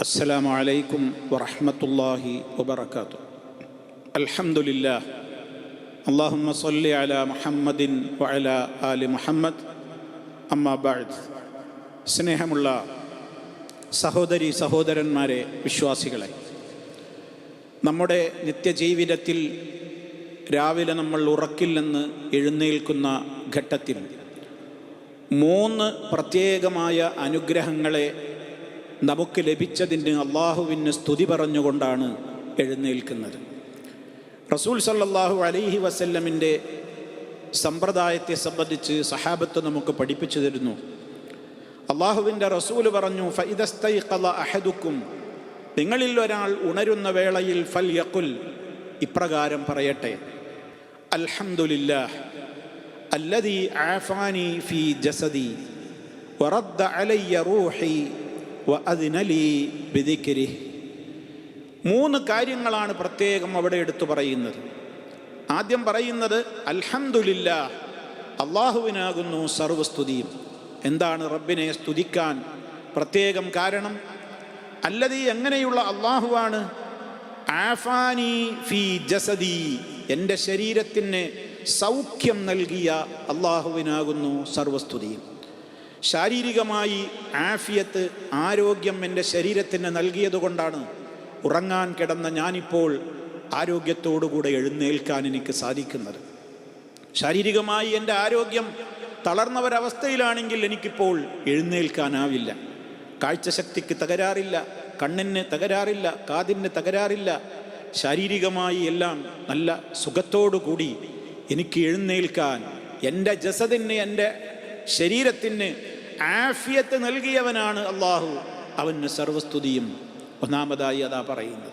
السلام عليكم ورحمة الله وبركاته الحمد لله اللهم صل على محمد وعلى آل محمد أما بعد സ്നേഹമുള്ള സഹോദരി സഹോദരന്മാരെ വിശ്വാസികളെ നമ്മുടെ നിത്യജീവിതത്തിൽ രാവിലെ നമ്മൾ ഉറക്കില്ലെന്ന് എഴുന്നേൽക്കുന്ന ഘട്ടത്തിൽ മൂന്ന് പ്രത്യേകമായ അനുഗ്രഹങ്ങളെ നമുക്ക് ലഭിച്ചതിന് അള്ളാഹുവിന് സ്തുതി പറഞ്ഞുകൊണ്ടാണ് എഴുന്നേൽക്കുന്നത്. റസൂൽ സല്ലാഹു അലൈഹി വസല്ലമിന്റെ സമ്പ്രദായത്തെ സംബന്ധിച്ച് സഹാബത്ത് നമുക്ക് പഠിപ്പിച്ചു തരുന്നു. അള്ളാഹുവിന്റെ റസൂൽ പറഞ്ഞു ഫൈദസ്തൈഖല അഹദുക്കും. നിങ്ങളിൽ ഒരാൾ ഉണരുന്ന വേളയിൽ ഫൽ യക്കുൽ ഇപ്രകാരം പറയട്ടെ അൽഹംദുലില്ലാഹ് അല്ലതി ആഫാനി ഫീ ജസദി വറദ്ദ അലയ്യ റൂഹി ബിദിക്രിഹി മൂന്ന് കാര്യങ്ങളാണ് പ്രത്യേകം അവിടെ എടുത്തു പറയുന്നത്. ആദ്യം പറയുന്നത് അൽഹംദുലില്ലാ അള്ളാഹുവിനാകുന്നു സർവസ്തുതിയും. എന്താണ് റബ്ബിനെ സ്തുതിക്കാൻ പ്രത്യേകം കാരണം? അല്ലതി എങ്ങനെയുള്ള അള്ളാഹുവാണ്? ആഫാനി ഫി ജസദി എന്റെ ശരീരത്തിന് സൗഖ്യം നൽകിയ അള്ളാഹുവിനാകുന്നു സർവസ്തുതിയും. ശാരീരികമായി ആഫിയത്ത് ആരോഗ്യം എന്റെ ശരീരത്തിന് നൽകിയതുകൊണ്ടാണ് ഉറങ്ങാൻ കിടന്ന ഞാനിപ്പോൾ ആരോഗ്യത്തോടുകൂടെ എഴുന്നേൽക്കാൻ എനിക്ക് സാധിക്കുന്നത്. ശാരീരികമായി എന്റെ ആരോഗ്യം തളർന്ന ഒരവസ്ഥയിലാണെങ്കിൽ എനിക്കിപ്പോൾ എഴുന്നേൽക്കാനാവില്ല. കാഴ്ചശക്തിക്ക് തകരാറില്ല കണ്ണിന് തകരാറില്ല കാതിന് തകരാറില്ല. ശാരീരികമായി എല്ലാം നല്ല കൂടി എനിക്ക് എഴുന്നേൽക്കാൻ എന്റെ ജസദിന് എന്റെ ശരീരത്തിന് ആഫിയത്ത് നൽകിയവനാണ് അള്ളാഹു. അവന് സർവസ്തുതിയും ഒന്നാമതായി അതാ പറയുന്നത്.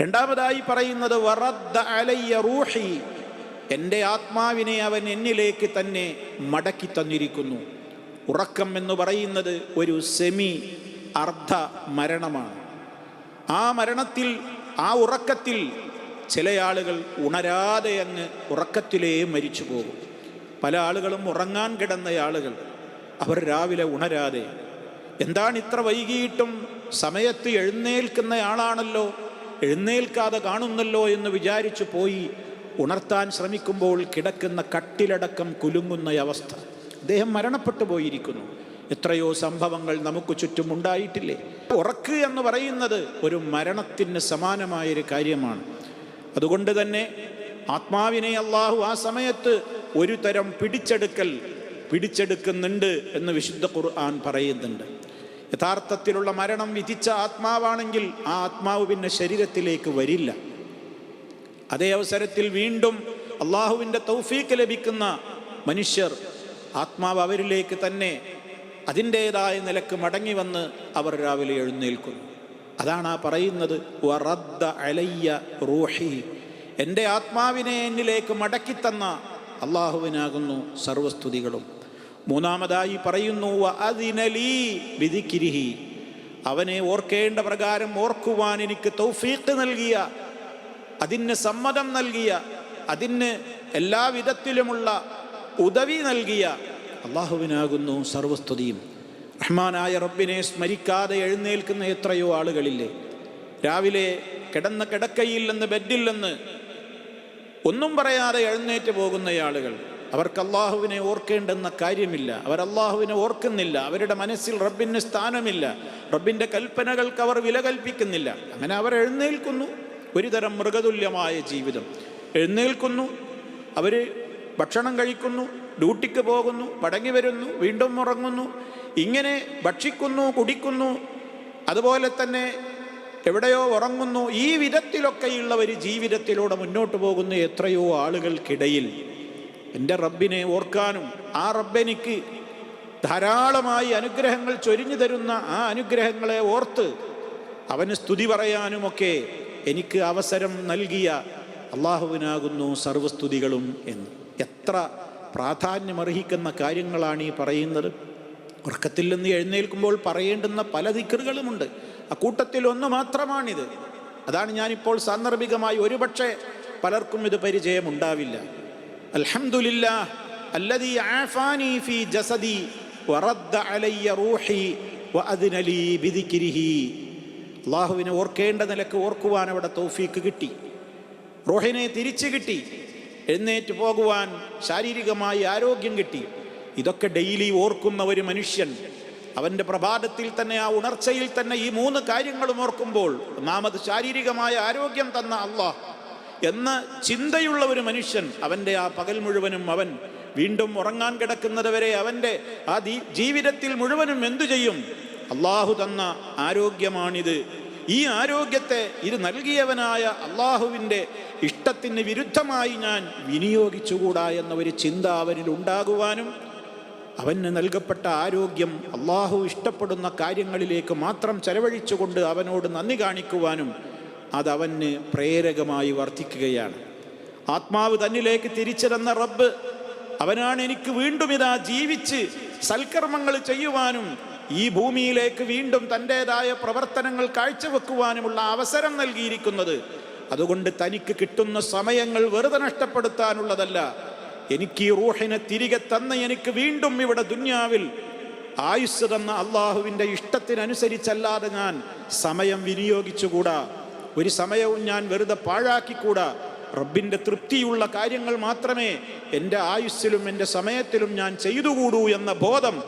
രണ്ടാമതായി പറയുന്നത് വറദ്ദ അലയ്യ റൂഹി. എന്റെ ആത്മാവിനെ അവൻ എന്നിലേക്ക് തന്നെ മടക്കി തന്നിരിക്കുന്നു. ഉറക്കം എന്ന് പറയുന്നത് ഒരു സെമി അർദ്ധ മരണമാണ്. ആ മരണത്തിൽ ആ ഉറക്കത്തിൽ ചില ആളുകൾ ഉണരാതെ അങ്ങ് ഉറക്കത്തിലേ മരിച്ചു പോകും. പല ആളുകളും ഉറങ്ങാൻ കിടന്ന ആളുകൾ അവർ രാവിലെ ഉണരാതെ. എന്താണ് ഇത്ര വൈകിയിട്ടും സമയത്ത് എഴുന്നേൽക്കുന്ന ആളാണല്ലോ എഴുന്നേൽക്കാതെ കാണുന്നല്ലോ എന്ന് വിചാരിച്ചു പോയി ഉണർത്താൻ ശ്രമിക്കുമ്പോൾ കിടക്കുന്ന കട്ടിലടക്കം കുലുങ്ങുന്ന അവസ്ഥ. അദ്ദേഹം മരണപ്പെട്ടു പോയിരിക്കുന്നു. എത്രയോ സംഭവങ്ങൾ നമുക്ക് ചുറ്റും ഉണ്ടായിട്ടില്ലേ? ഉറക്ക് എന്ന് പറയുന്നത് ഒരു മരണത്തിന് സമാനമായൊരു കാര്യമാണ്. അതുകൊണ്ട് തന്നെ ആത്മാവിനെ അള്ളാഹു ആ സമയത്ത് ഒരു തരം പിടിച്ചെടുക്കൽ പിടിച്ചെടുക്കുന്നുണ്ട് എന്ന് വിശുദ്ധ ഖുർആൻ പറയുന്നുണ്ട്. യഥാർത്ഥത്തിലുള്ള മരണം വിധിച്ച ആത്മാവാണെങ്കിൽ ആ ആത്മാവ് പിന്നെ ശരീരത്തിലേക്ക് വരില്ല. അതേ അവസരത്തിൽ വീണ്ടും അള്ളാഹുവിന്റെ തൗഫീക്ക് ലഭിക്കുന്ന മനുഷ്യർ ആത്മാവ് അവരിലേക്ക് തന്നെ അതിന്റേതായ നിലയ്ക്ക് മടങ്ങി വന്ന് അവർ രാവിലെ എഴുന്നേൽക്കുന്നു. അതാണ് ആ പറയുന്നത് വറദ്ദ അലയ്യ റൂഹി. എന്റെ ആത്മാവിനെ എന്നിലേക്ക് മടക്കിത്തന്ന അള്ളാഹുവിനാകുന്നു സർവസ്തുതികളും. മൂന്നാമതായി പറയുന്നു വിധിക്കിരിഹി. അവനെ ഓർക്കേണ്ട പ്രകാരം ഓർക്കുവാൻ എനിക്ക് തൗഫീഖ് നൽകിയ അതിന് സമ്മതം നൽകിയ അതിന് എല്ലാ വിധത്തിലുമുള്ള ഉദവി നൽകിയ അള്ളാഹുവിനാകുന്നു സർവസ്തുതിയും. റഹ്മാനായ റബ്ബിനെ സ്മരിക്കാതെ എഴുന്നേൽക്കുന്ന എത്രയോ ആളുകളില്ലേ? രാവിലെ കിടന്ന ബെഡിൽ നിന്ന് ഒന്നും പറയാതെ എഴുന്നേറ്റ് പോകുന്ന ആളുകൾ. അവർക്ക് അള്ളാഹുവിനെ ഓർക്കേണ്ടെന്ന കാര്യമില്ല. അവർ അള്ളാഹുവിനെ ഓർക്കുന്നില്ല. അവരുടെ മനസ്സിൽ റബ്ബിന് സ്ഥാനമില്ല. റബ്ബിന്റെ കൽപ്പനകൾക്ക് അവർ വില കൽപ്പിക്കുന്നില്ല. അങ്ങനെ അവർ എഴുന്നേൽക്കുന്നു. ഒരുതരം മൃഗതുല്യമായ ജീവിതം. എഴുന്നേൽക്കുന്നു. അവർ ഭക്ഷണം കഴിക്കുന്നു ഡ്യൂട്ടിക്ക് പോകുന്നു മടങ്ങി വരുന്നു വീണ്ടും ഉറങ്ങുന്നു. ഇങ്ങനെ ഭക്ഷിക്കുന്നു കുടിക്കുന്നു. അതുപോലെ തന്നെ എവിടെയോ ഉറങ്ങുന്നു. ഈ വിധത്തിലൊക്കെയുള്ള ഒരു ജീവിതത്തിലൂടെ മുന്നോട്ട് പോകുന്ന എത്രയോ ആളുകൾക്കിടയിൽ എന്റെ റബ്ബിനെ ഓർക്കാനും ആ റബ്ബെനിക്ക് ധാരാളമായി അനുഗ്രഹങ്ങൾ ചൊരിഞ്ഞു തരുന്ന ആ അനുഗ്രഹങ്ങളെ ഓർത്ത് അവന് സ്തുതി പറയാനുമൊക്കെ എനിക്ക് അവസരം നൽകിയ അള്ളാഹുവിനാകുന്നു സർവസ്തുതികളും എന്ന്. എത്ര പ്രാധാന്യമർഹിക്കുന്ന കാര്യങ്ങളാണ് ഈ പറയുന്നത്. ഉറക്കത്തിൽ നിന്ന് എഴുന്നേൽക്കുമ്പോൾ പറയേണ്ടുന്ന പല ദിക്കറുകളുമുണ്ട് കൂട്ടത്തിൽ ഒന്ന് മാത്രമാണിത്. അതാണ് ഞാനിപ്പോൾ സാന്ദർഭികമായി ഒരുപക്ഷെ പലർക്കും ഇത് പരിചയമുണ്ടാവില്ല. അൽഹംദുലില്ലാ അല്ലദീ ആഫാനി ഫീ ജസദി വറദ്ദ അലയ്യ റൂഹി ബിദിക്രിഹി. അള്ളാഹുവിനെ ഓർക്കേണ്ട നിലയ്ക്ക് ഓർക്കുവാൻ അവിടെ തൗഫീക്ക് കിട്ടി. റോഹിനെ തിരിച്ചു കിട്ടി. എഴുന്നേറ്റ് പോകുവാൻ ശാരീരികമായി ആരോഗ്യം കിട്ടി. ഇതൊക്കെ ഡെയിലി ഓർക്കുന്ന ഒരു മനുഷ്യൻ. അവന്റെ പ്രഭാതത്തിൽ തന്നെ ആ ഉണർച്ചയിൽ തന്നെ ഈ മൂന്ന് കാര്യങ്ങളും ഓർക്കുമ്പോൾ ഒന്നാമത് ശാരീരികമായ ആരോഗ്യം തന്ന അള്ളാഹ്. എന്ന ചിന്തയുള്ള ഒരു മനുഷ്യൻ അവന്റെ ആ പകൽ മുഴുവനും അവൻ വീണ്ടും ഉറങ്ങാൻ കിടക്കുന്നത് വരെ അവന്റെ ആ ജീവിതത്തിൽ മുഴുവനും എന്തു ചെയ്യും? അള്ളാഹു തന്ന ആരോഗ്യമാണിത്. ഈ ആരോഗ്യത്തെ ഇത് നൽകിയവനായ അള്ളാഹുവിന്റെ ഇഷ്ടത്തിന് വിരുദ്ധമായി ഞാൻ വിനിയോഗിച്ചുകൂടാ എന്ന ഒരു ചിന്ത അവനിൽ ഉണ്ടാകുവാനും അവന് നൽകപ്പെട്ട ആരോഗ്യം അള്ളാഹു ഇഷ്ടപ്പെടുന്ന കാര്യങ്ങളിലേക്ക് മാത്രം ചെലവഴിച്ചുകൊണ്ട് അവനോട് നന്ദി കാണിക്കുവാനും അതവന് പ്രേരകമായി വർദ്ധിക്കുകയാണ് ആത്മാവ് തന്നിലേക്ക് തിരിച്ചിരുന്ന റബ്ബ് അവനാണ് എനിക്ക് വീണ്ടും ഇതാ ജീവിച്ച് സൽക്കർമ്മങ്ങൾ ചെയ്യുവാനും ഈ ഭൂമിയിലേക്ക് വീണ്ടും തന്റെതായ പ്രവർത്തനങ്ങൾ കാഴ്ചവെക്കുവാനുമുള്ള അവസരം നൽകിയിരിക്കുന്നത്. അതുകൊണ്ട് തനിക്ക് കിട്ടുന്ന സമയങ്ങൾ വെറുതെ നഷ്ടപ്പെടുത്താനുള്ളതല്ല. എനിക്ക് ഈ റൂഹിനെ തിരികെ തന്ന എനിക്ക് വീണ്ടും ഇവിടെ ദുന്യാവിൽ ആയുസ് തന്ന അള്ളാഹുവിന്റെ ഇഷ്ടത്തിനനുസരിച്ചല്ലാതെ ഞാൻ സമയം വിനിയോഗിച്ചുകൂടാ. ഒരു സമയവും ഞാൻ വെറുതെ പാഴാക്കിക്കൂടാ. റബ്ബിന്റെ തൃപ്തിയുള്ള കാര്യങ്ങൾ മാത്രമേ എന്റെ ആയുസ്സിലും എന്റെ സമയത്തിലും ഞാൻ ചെയ്തുകൂടൂ എന്ന ബോധം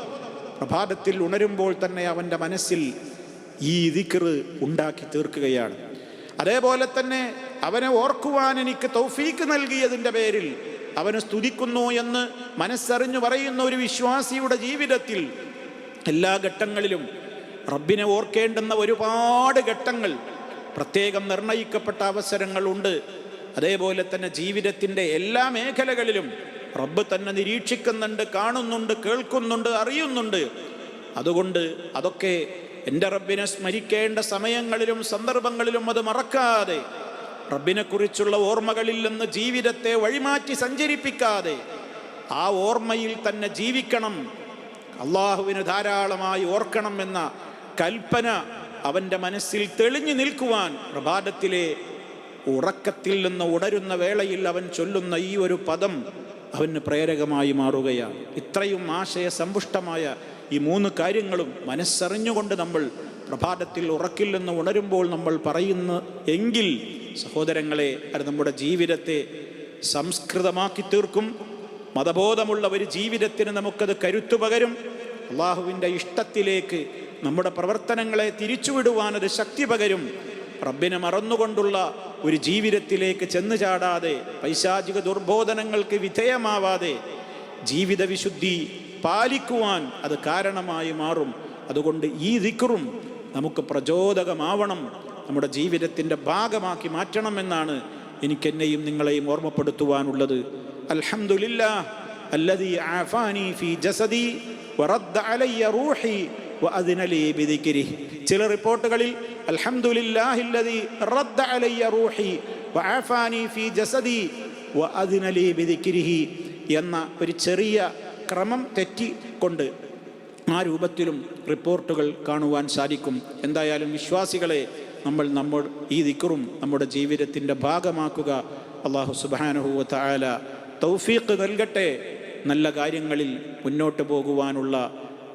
പ്രഭാതത്തിൽ ഉണരുമ്പോൾ തന്നെ അവന്റെ മനസ്സിൽ ഈ ദിക്കറ് ഉണ്ടാക്കി തീർക്കുകയാണ്. അതേപോലെ തന്നെ അവനെ ഓർക്കുവാൻ എനിക്ക് തൗഫീക്ക് നൽകിയതിന്റെ പേരിൽ അവന് സ്തുതിക്കുന്നു എന്ന് മനസ്സറിഞ്ഞു പറയുന്ന ഒരു വിശ്വാസിയുടെ ജീവിതത്തിൽ എല്ലാ ഘട്ടങ്ങളിലും റബ്ബിനെ ഓർക്കേണ്ടുന്ന ഒരുപാട് ഘട്ടങ്ങൾ പ്രത്യേകം നിർണയിക്കപ്പെട്ട അവസരങ്ങളുണ്ട്. അതേപോലെ തന്നെ ജീവിതത്തിന്റെ എല്ലാ മേഖലകളിലും റബ്ബ് തന്നെ നിരീക്ഷിക്കുന്നുണ്ട് കാണുന്നുണ്ട് കേൾക്കുന്നുണ്ട് അറിയുന്നുണ്ട്. അതുകൊണ്ട് അതൊക്കെ എന്റെ റബ്ബിനെ സ്മരിക്കേണ്ട സമയങ്ങളിലും സന്ദർഭങ്ങളിലും അത് മറക്കാതെ റബ്ബിനെക്കുറിച്ചുള്ള ഓർമ്മകളിൽ നിന്ന് ജീവിതത്തെ വഴിമാറ്റി സഞ്ചരിപ്പിക്കാതെ ആ ഓർമ്മയിൽ തന്നെ ജീവിക്കണം. അള്ളാഹുവിന് ധാരാളമായി ഓർക്കണം എന്ന കൽപ്പന അവന്റെ മനസ്സിൽ തെളിഞ്ഞു നിൽക്കുവാൻ പ്രഭാതത്തിലെ ഉറക്കത്തിൽ നിന്ന് ഉടരുന്ന വേളയിൽ അവൻ ചൊല്ലുന്ന ഈ ഒരു പദം അവന് പ്രേരകമായി മാറുകയാണ്. ഇത്രയും ആശയ സമ്പുഷ്ടമായ ഈ മൂന്ന് കാര്യങ്ങളും മനസ്സറിഞ്ഞുകൊണ്ട് നമ്മൾ പ്രഭാതത്തിൽ ഉറക്കിൽ നിന്ന് ഉണരുമ്പോൾ നമ്മൾ പറയുന്ന എങ്കിൽ സഹോദരങ്ങളെ അത് നമ്മുടെ ജീവിതത്തെ സംസ്കൃതമാക്കി തീർക്കും. മതബോധമുള്ള ഒരു ജീവിതത്തിന് നമുക്കത് കരുത്തു പകരും. അള്ളാഹുവിന്റെ ഇഷ്ടത്തിലേക്ക് നമ്മുടെ പ്രവർത്തനങ്ങളെ തിരിച്ചുവിടുവാൻ അത് ശക്തി പകരും. റബ്ബിനെ മറന്നുകൊണ്ടുള്ള ഒരു ജീവിതത്തിലേക്ക് ചെന്നു ചാടാതെ പൈശാചിക ദുർബോധനങ്ങൾക്ക് വിധേയമാവാതെ ജീവിത വിശുദ്ധി പാലിക്കുവാൻ അത് കാരണമായി മാറും. അതുകൊണ്ട് ഈ ദിക്കറും നമുക്ക് പ്രചോദകമാവണം. നമ്മുടെ ജീവിതത്തിന്റെ ഭാഗമാക്കി മാറ്റണമെന്നാണ് എനിക്കെന്നെയും നിങ്ങളെയും ഓർമ്മപ്പെടുത്തുവാനുള്ളത്. അൽഹംദുലില്ലാ അല്ലദീ ആഫാനി ഫി ജസദി വറദ്ദ അലയ്യ റൂഹി ചില റിപ്പോർട്ടുകളിൽ അൽഹംദുലില്ലാഹില്ലദീ റദ്ദ അലയ്യ റൂഹി വഅഫാനി ഫീ ജസദി ബിദിക്രിഹി എന്ന ഒരു ചെറിയ ക്രമം തെറ്റിക്കൊണ്ട് ആ രൂപത്തിലും റിപ്പോർട്ടുകൾ കാണുവാൻ സാധിക്കും. എന്തായാലും വിശ്വാസികളെ നമ്മൾ നമ്മൾ ഈ ദിക്കറും നമ്മുടെ ജീവിതത്തിന്റെ ഭാഗമാക്കുക. അള്ളാഹു സുബാനുഹുവ തൗഫീഖ് നൽകട്ടെ. നല്ല കാര്യങ്ങളിൽ മുന്നോട്ട് പോകുവാനുള്ള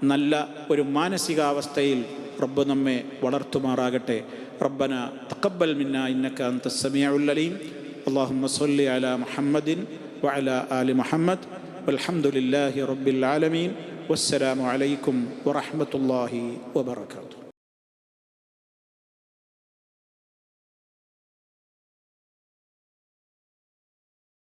നല്ല ഒരു മാനസികാവസ്ഥയിൽ റബ്ബ് നമ്മെ വളർത്തുമാറാകട്ടെ. റബ്ബന തക്കബൽ മിന്ന ഇന്നക്ക അന്ത സമീഉൽ അലീം. അല്ലാഹുമ്മ അല മുഹമ്മദിൻ വഅലാ ആലി മുഹമ്മദ്. വൽഹംദുലില്ലാഹി റബ്ബിൽ ആലമീൻ. വസ്സലാമു അലൈക്കും വറഹ്മത്തുള്ളാഹി വബറകാതുഹു.